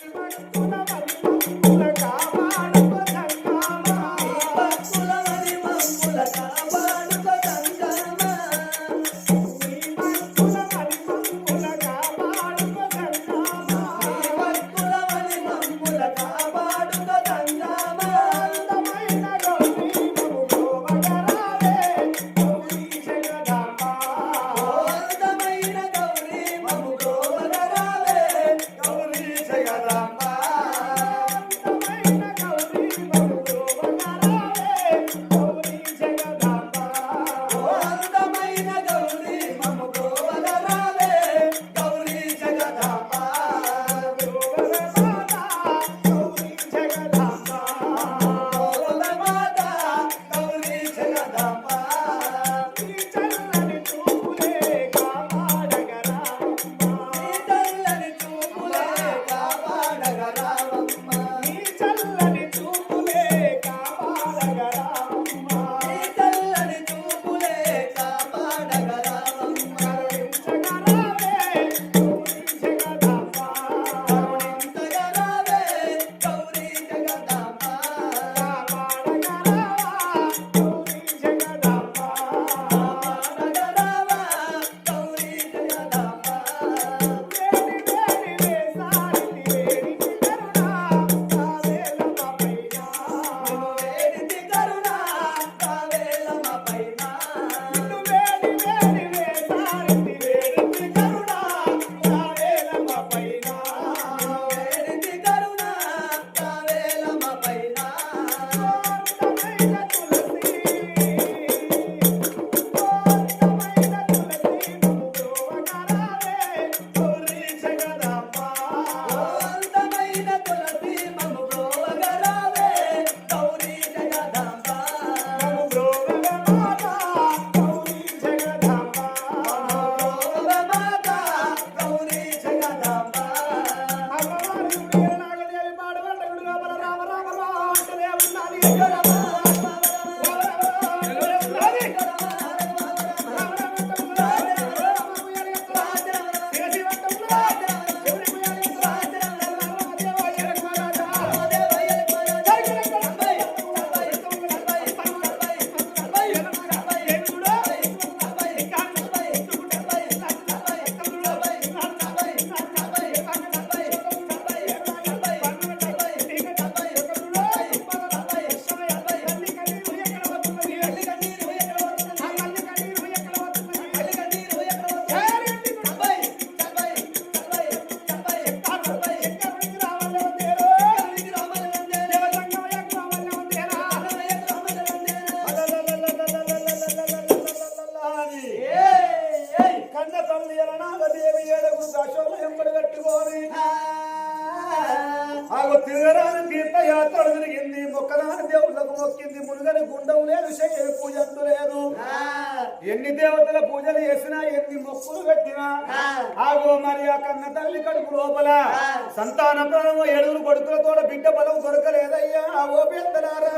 Thank you. మొక్కింది మునుగని గుండం లేదు శయ్య పూజంతు లేదు. ఎన్ని దేవతల పూజలు చేసినా ఎన్ని మొక్కులు పెట్టినా ఆగో మరి ఆ కన్న తల్లి కడుపు లోపల. సంతాన ప్రాణము ఏడుగురు కొడుకులతో బిడ్డ బలం దొరకలేదయ్యా ఆగో పెద్దలారా.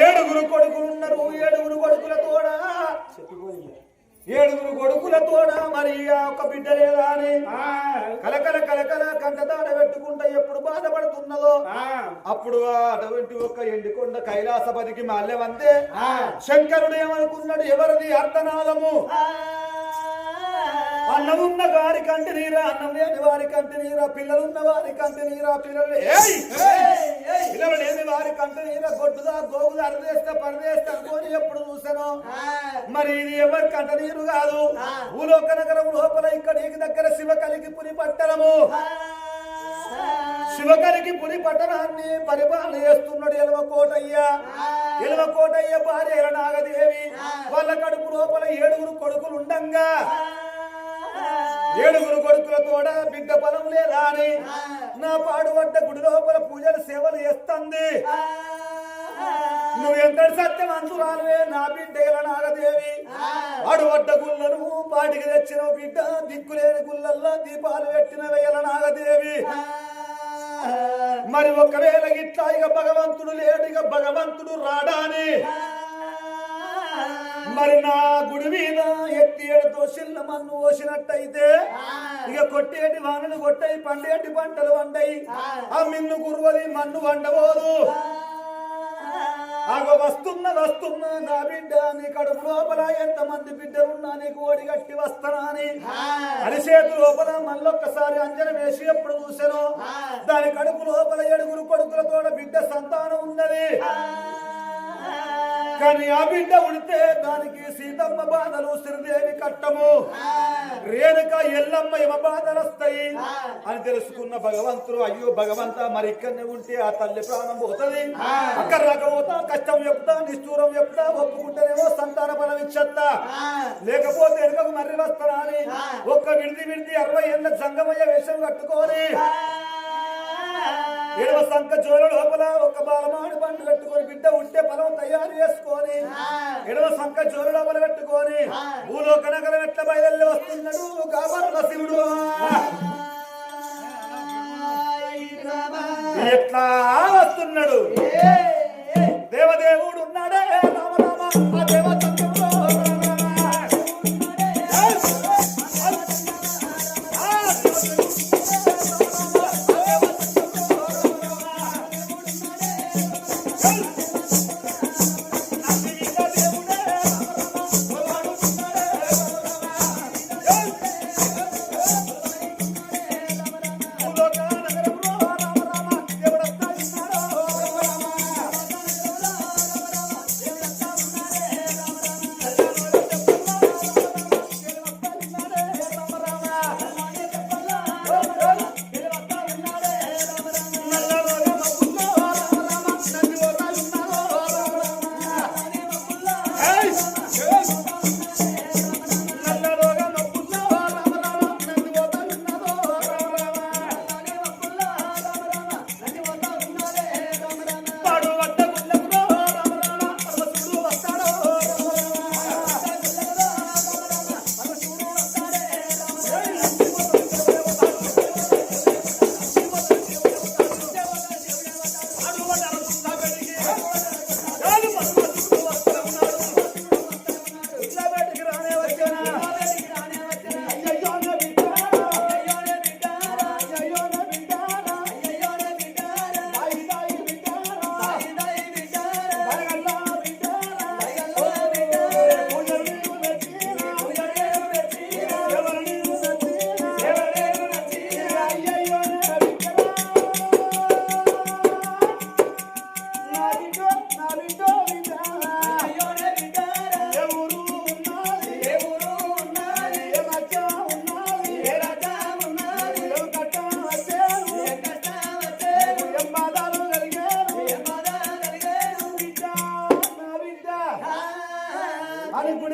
ఏడుగురు కొడుకులు ఉన్నారు ఏడుగురు కొడుకుల తోడ ఏడుగురు కొడుకుల తోడ మరి ఆ ఒక్క బిడ్డ లేదా అని? కలకల కలకల కంటతాడ పెట్టుకుంటా ఎప్పుడు బాధపడుతున్నదో? అప్పుడు అటువంటి ఒక్క ఎండికొండ కైలాసపతికి మాల్యవంతే శంకరుడు ఏమనుకున్నాడు? ఎవరిది అర్థనాదము అన్నం ఉన్న వారి కంటి నీరా అన్నం లేని వారి కంటి నీరా పిల్లలున్న వారి కంటి నీరా పిల్లలు! పిల్లలు లేని వారి కంటి నీరా గొడ్డుదా గోగుదా అరదేస్తా పరదేస్తా అనుకోని ఎప్పుడు చూసాను మరి ఇది ఎవరి కంట నీరు కాదు? భూలోక నగరం లోపల ఇక్కడికి దగ్గర శివ కలిగి పురి పట్టణము శివకరికి పురి పట్టణాన్ని పరిపాలన చేస్తున్నాడు ఎలవ కోటయ్య. ఎలవ కోటయ్య భార్య నాగదేవి వాళ్ళ కడుపు లోపల ఏడుగురు కొడుకులు ఉండంగా. ఏడుగురు కొడుకుల తోడ బిడ్డ బలం లేదా అని నా పాడుబడ్డ గుడి లోపల పూజలు సేవలు చేస్తుంది. నువ్వు ఎంత సత్యం అంతురాలువే నా బిడ్డ ఇలా నాగదేవి అడువడ్డ గుళ్ళను పాటికి తెచ్చిన బిడ్డ దిక్కులేని గుళ్ళల్లో దీపాలు పెట్టిన వేల నాగదేవి. మరి ఒకవేళ ఇట్లా ఇక భగవంతుడు లేడు ఇక భగవంతుడు రాడాని. మరి నా గుడి మీద ఎత్తి ఏడు దోషిల్ల మన్ను ఓసినట్టయితే ఇక కొట్టేటి వానలు కొట్టాయి పండేటి పంటలు వండాయి. ఆ. మిన్ను కురువది మన్ను వండబోదు. ఆగో వస్తున్న వస్తున్న నా బిడ్డ నీ కడుపు లోపల ఎంతమంది బిడ్డలున్నా నీకు ఓడి గట్టి వస్తానా అని. అరిచేతు లోపల మళ్ళొక్కసారి అంజన వేసి ఎప్పుడు చూసాను. దాని కడుపు లోపల ఏడుగురు కొడుకులతో బిడ్డ సంతానం ఉన్నది. కానీ ఆ బిడ్డ ఉడితే దానికి సీతమ్మ బాధలు శ్రీదేవి కట్టము. రేణుక ఎల్లమ్మ యమ బాధలు వస్తాయి అని తెలుసుకున్న భగవంతుడు అయ్యో భగవంత మరి ఇక్కడనే ఉంటే ఆ తల్లి ప్రాణం పోతుంది. అక్కడ రాకపోతా కష్టం చెప్తా నిష్ఠూరం చెప్తా ఒప్పుకుంటేనేమో సంతాన బలం ఇచ్చత్తా లేకపోతే వెనుకకు మర్రి వస్తారా అని ఒక్క విడిది విడిది అరవై ఏళ్ళ సంగమయ్య వేషం కట్టుకొని ఏడవ సంఖ జోల లోపల ఒక బాలమాడి బండు కట్టుకొని బిడ్డ ఉంటే పొలం తయారు చేసుకొని ఏడవ సంఖ జోల లోపల పెట్టుకొని భూలోక నగరం ఎట్ల బయలు వస్తున్నాడు? కాబర్ల శివుడు ఎట్లా వస్తున్నాడు? దేవదేవుడు ఉన్నాడే రామ రామ ఆ దేవ సంఘంలో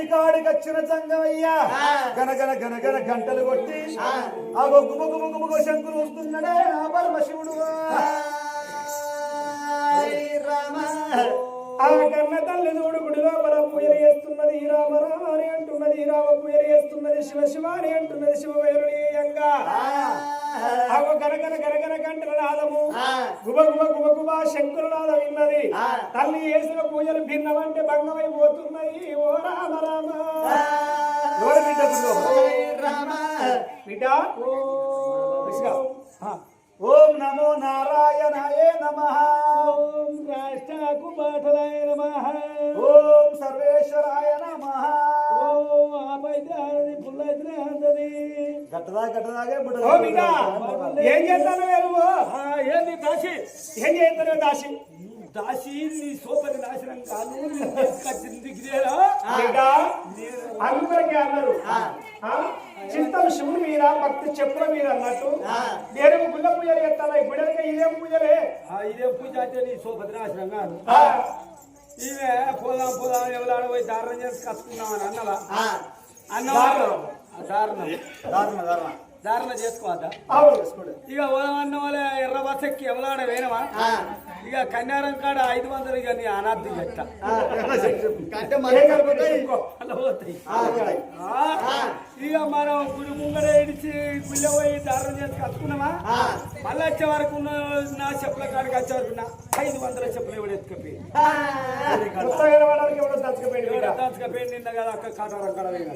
గుడికాడికి వచ్చిన సంగమయ్యా గనగన గనగన గంటలు కొట్టి ఆ. గొగ్గు మొగ్గు మొగ్గు మొగ్గు శంకులు వస్తున్నాడే ఆ పరమశివుడు. ఆ. కన్న తల్లి చూడు గుడి లోపల పూజలు చేస్తున్నది ఈ రామ రామ అని అంటున్నది ఈ రామ పూజలు చేస్తున్నది శివ శివ అని అంటున్నది శివ వేరుణీయంగా ఆగో గనగన గనగన గంటల నాదము గుబ గుబ గుబ గుబ శంకుల నాదం విన్నది తల్లి చేసిన పూజలు భిన్నమంటే భంగమైపోతున్నాయి ఓ రామ రామ. బిడ్డ. ఓం నమో నారాయణాయ నమ. బాటలాయ నమ. ఓం సర్వేశ్వరాయ నమ. ఓం ఆపైతే పుల్లైతే అందది గట్టదా గట్టదాగే ఏం చేస్తాను నువ్వు? ఏంది దాసి? ఏం చేస్తాను దాసి? దాసి నీ సోపతి నాశనం కాదు బిడ్డ అందరికీ అన్నారు ఆ? చింతం శివుని మీద భక్తి చెప్పుల మీద అన్నట్టు. నేను గుళ్ళ పూజలు చేస్తాను ఇప్పుడు ఇదే పూజలే? ఇదే పూజ అంటే నీ నాశనం కాదు ఆ, ఈమె పోదాం పోదాం ఎవరు పోయి దారుణం చేసి కట్టుకున్నామని అన్నవా అన్నవా దారుణం. దారుణం దారుణ. దారుణ చేసుకోవద్దా? ఇక పోదాం అన్న వాళ్ళ ఎర్ర బస్ ఎక్కి ఎవలాడ వేనవా ఇక కన్యారం కాడ ఐదు వందలు ఇక నీ అనార్థి చెట్ట ఇక మనం గుడి ముంగడ ఇడిచి గుళ్ళ పోయి దారుణం చేసి కట్టుకున్నామా? మళ్ళీ వచ్చే వరకు ఉన్న నా చెప్పుల కాడికి వచ్చే వరకు ఐదు వందల చెప్పులు ఎవడు ఎత్తుకపోయి కొత్తగా వాడడానికి ఎవడో దచ్చకపోయింది బిడ్డ. దాచుకపోయి నిన్న కదా అక్క కాటారం పోయినా